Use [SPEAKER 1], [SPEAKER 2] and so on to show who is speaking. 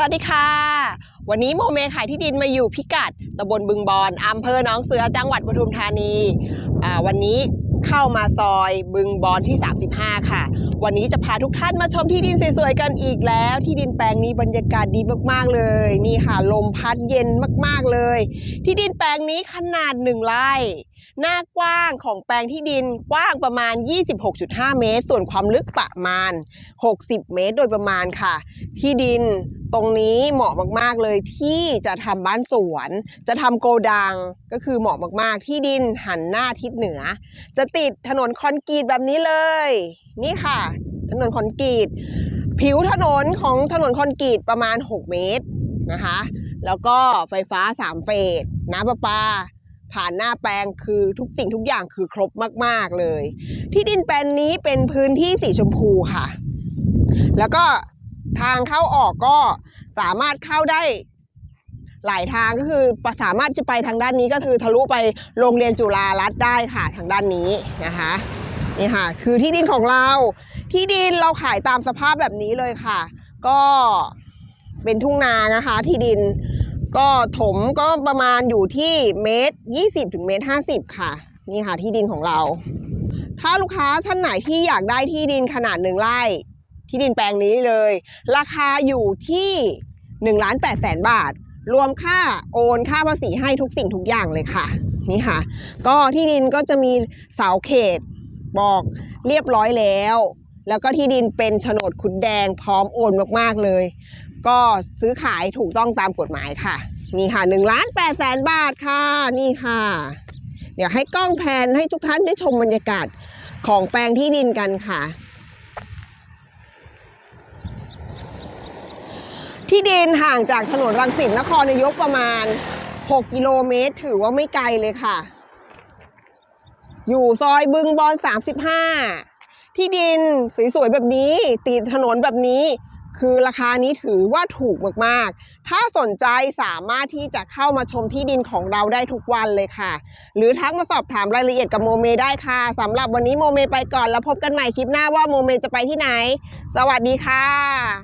[SPEAKER 1] สวัสดีค่ะ วันนี้โมเมขายที่ดินมาอยู่พิกัดตำบลบึงบอนอำเภอหนองเสือจังหวัดปทุมธานีวันนี้เข้ามาซอยบึงบอนที่ 35 ค่ะ วันนี้จะพาทุกท่านมาชมที่ดินสวยๆกันอีกแล้ว ที่ดินแปลงนี้บรรยากาศดีมากๆเลย นี่ค่ะลมพัดเย็นมากๆเลย ที่ดินแปลงนี้ขนาดหนึ่งไร่หน้ากว้างของแปลงที่ดินกว้างประมาณ 26.5 เมตร ส่วนความลึกประมาณ 60 เมตร โดยประมาณค่ะ ที่ดิน ตรงนี้เหมาะมากๆเลยที่จะทำบ้านสวน จะทำโกดังก็คือเหมาะมากๆ ที่ดินหันหน้าทิศเหนือ จะติดถนนคอนกรีตแบบนี้เลย นี่ค่ะ ถนนคอนกรีต ผิวถนนของถนนคอนกรีตประมาณ 6 เมตรนะคะ แล้วก็ไฟฟ้า 3 เฟสน้ำประปาผ่านหน้าแปลงคือทุกสิ่งทุกอย่างคือครบมาก ๆเลย ที่ดินแปลงนี้เป็นพื้นที่สีชมพูค่ะ แล้วก็ ทางเข้าออกก็สามารถเข้าได้หลายทางก็คือสามารถจะไปทางด้านนี้ก็คือทะลุไปโรงเรียนจุฬารัตได้ค่ะทางด้านนี้นะคะนี่ค่ะคือที่ดินของเรา ที่ดินเราขายตามสภาพแบบนี้เลยค่ะ ก็เป็นทุ่งนานะคะ ที่ดินก็ถมก็ประมาณอยู่ที่เมตร 20ถึงเมตร50 ค่ะ นี่ค่ะที่ดินของเรา ถ้าลูกค้าท่านไหนที่อยากได้ที่ดินขนาดหนึ่งไร่ ที่ดินแปลงนี้เลย ราคาอยู่ที่1ล้าน8แสนบาท รวมค่าโอนค่าภาษีให้ทุกสิ่งทุกอย่างเลยค่ะ นี่ค่ะ ก็ที่ดินก็จะมีเสาเขตบอกเรียบร้อยแล้ว แล้วก็ที่ดินเป็นโฉนดขุนแดงพร้อมโอนมากๆเลย ก็ซื้อขายถูกต้องตามกฎหมายค่ะ นี่ค่ะ1ล้าน8แสนบาทค่ะ นี่ค่ะ เดี๋ยวให้กล้องแพนให้ทุกท่านได้ชมบรรยากาศของแปลงที่ดินกันค่ะ ที่ดินห่างจากถนนรังสิตนครนายกประมาณ 6 กิโลเมตร ถือว่าไม่ไกลเลยค่ะ อยู่ซอยบึงบอน35 ที่ดินสวยๆแบบนี้ ติดถนนแบบนี้ คือราคานี้ถือว่าถูกมากๆ ถ้าสนใจสามารถที่จะเข้ามาชมที่ดินของเราได้ทุกวันเลยค่ะ หรือทักมาสอบถามรายละเอียดกับโมเมได้ค่ะสำหรับวันนี้โมเมไปก่อนแล้วพบกันใหม่คลิปหน้าว่าโมเมจะไปที่ไหน สวัสดีค่ะ